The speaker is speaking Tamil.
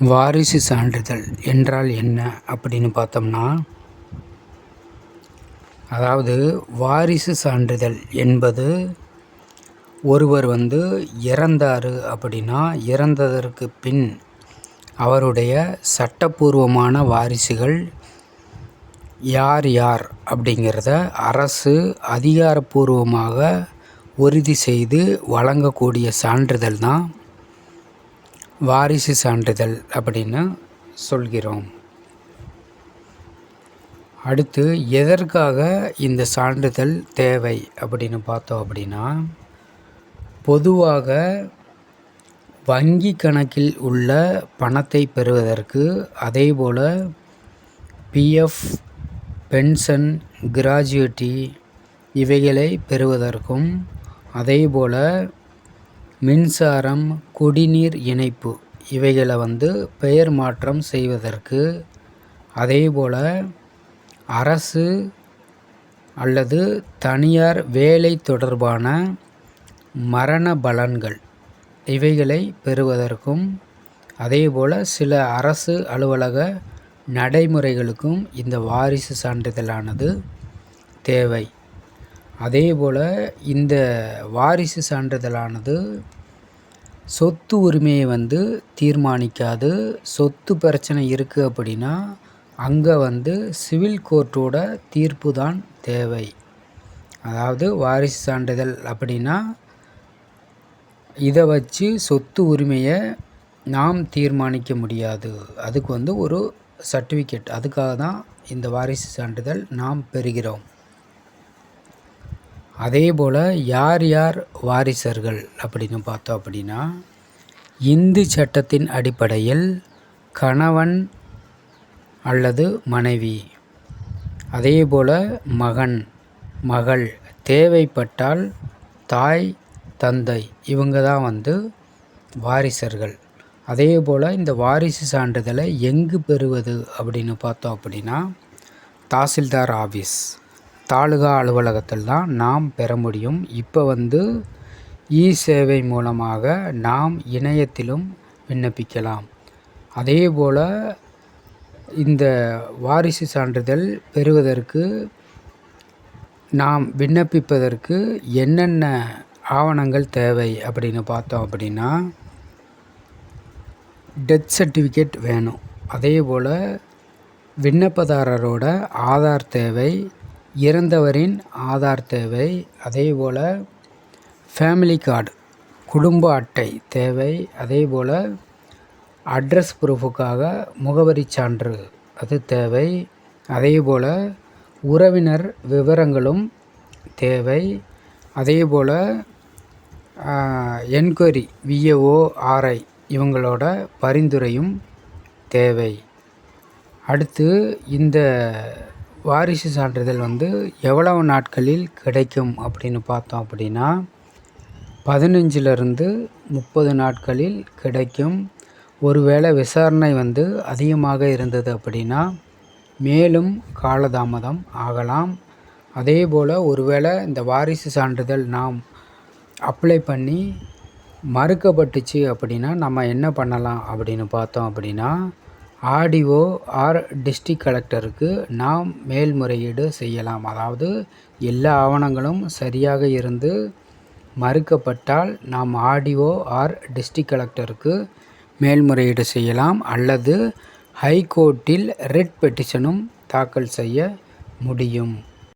வாரிசு சான்றிதழ் என்றால் என்ன அப்படின்னு பார்த்தோம்னா அதாவது வாரிசு சான்றிதழ் என்பது ஒருவர் வந்து இறந்தார் அப்படின்னா இறந்ததற்கு பின் அவருடைய சட்டப்பூர்வமான வாரிசுகள் யார் யார் அப்படிங்கிறத அரசு அதிகாரப்பூர்வமாக உறுதி செய்து வழங்கக்கூடிய சான்றிதழ் தான் வாரிசு சான்றிதழ் அப்படின்னு சொல்கிறோம். அடுத்து எதற்காக இந்த சான்றிதழ் தேவை அப்படின்னு பார்த்தோம் அப்படின்னா பொதுவாக வங்கி கணக்கில் உள்ள பணத்தை பெறுவதற்கு அதேபோல் பிஎஃப் பென்ஷன் கிராஜுவேட்டி இவைகளை பெறுவதற்கும் அதேபோல் மின்சாரம் குடிநீர் இணைப்பு இவைகளை வந்து பெயர் மாற்றம் செய்வதற்கு அதேபோல் அரசு அல்லது தனியார் வேலை தொடர்பான மரண பலன்கள் இவைகளை பெறுவதற்கும் அதேபோல் சில அரசு அலுவலக நடைமுறைகளுக்கும் இந்த வாரிசு சான்றிதழானது தேவை. அதேபோல் இந்த வாரிசு சான்றிதழானது சொத்து உரிமையை வந்து தீர்மானிக்காது. சொத்து பிரச்சனை இருக்குது அப்படின்னா அங்கே வந்து சிவில் கோர்ட்டோட தீர்ப்பு தான் தேவை. அதாவது வாரிசு சான்றிதழ் அப்படின்னா இதை வச்சு சொத்து உரிமையை நாம் தீர்மானிக்க முடியாது. அதுக்கு வந்து ஒரு சர்டிஃபிகேட். அதுக்காக தான் இந்த வாரிசு சான்றிதழ் நாம் பெறுகிறோம். அதே போல் யார் யார் வாரிசர்கள் அப்படின்னு பார்த்தோம் அப்படின்னா இந்து சட்டத்தின் அடிப்படையில் கணவன் அல்லது மனைவி அதே போல் மகன் மகள் தேவைப்பட்டால் தாய் தந்தை இவங்க தான் வந்து வாரிசர்கள். அதே போல் இந்த வாரிசு சான்றிதழை எங்கு பெறுவது அப்படின்னு பார்த்தோம் அப்படின்னா தாசில்தார் ஆஃபீஸ் தாலுகா அலுவலகத்தில் தான் நாம் பெற முடியும். இப்போ வந்து இ சேவை மூலமாக நாம் இணையத்திலும் விண்ணப்பிக்கலாம். அதே போல் இந்த வாரிசு சான்றிதழ் பெறுவதற்கு நாம் விண்ணப்பிப்பதற்கு என்னென்ன ஆவணங்கள் தேவை அப்படின்னு பார்த்தோம் அப்படின்னா டெத் சர்டிஃபிகேட் வேணும். அதே போல் விண்ணப்பதாரரோட ஆதார் தேவை இறந்தவரின் ஆதார் தேவை. அதேபோல் ஃபேமிலி கார்டு குடும்ப அட்டை தேவை. அதேபோல் அட்ரஸ் ப்ரூஃபுக்காக முகவரி சான்று அது தேவை. அதேபோல் உறவினர் விவரங்களும் தேவை. அதேபோல் என்கொயரி விஏஓஆர்ஐ இவங்களோட பரிந்துரையும் தேவை. அடுத்து இந்த வாரிசு சான்றிதழ் வந்து எவ்வளவு நாட்களில் கிடைக்கும் அப்படின்னு பார்த்தோம் அப்படின்னா பதினஞ்சிலிருந்து முப்பது நாட்களில் கிடைக்கும். ஒருவேளை விசாரணை வந்து அதிகமாக இருந்தது அப்படின்னா மேலும் காலதாமதம் ஆகலாம். அதே போல் ஒருவேளை இந்த வாரிசு சான்றிதழ் நாம் அப்ளை பண்ணி மறுக்கப்பட்டுச்சு அப்படின்னா நம்ம என்ன பண்ணலாம் அப்படின்னு பார்த்தோம் அப்படின்னா ஆர்டிஓ ஆர் டிஸ்ட்ரிக்ட் கலெக்டருக்கு நாம் மேல்முறையீடு செய்யலாம். அதாவது எல்லா ஆவணங்களும் சரியாக இருந்து மறுக்கப்பட்டால் நாம் ஆர்டிஓ ஆர் டிஸ்ட்ரிக்ட் கலெக்டருக்கு மேல்முறையீடு செய்யலாம். அல்லது ஹைகோர்ட்டில் ரிட் பெட்டிஷனும் தாக்கல் செய்ய முடியும்.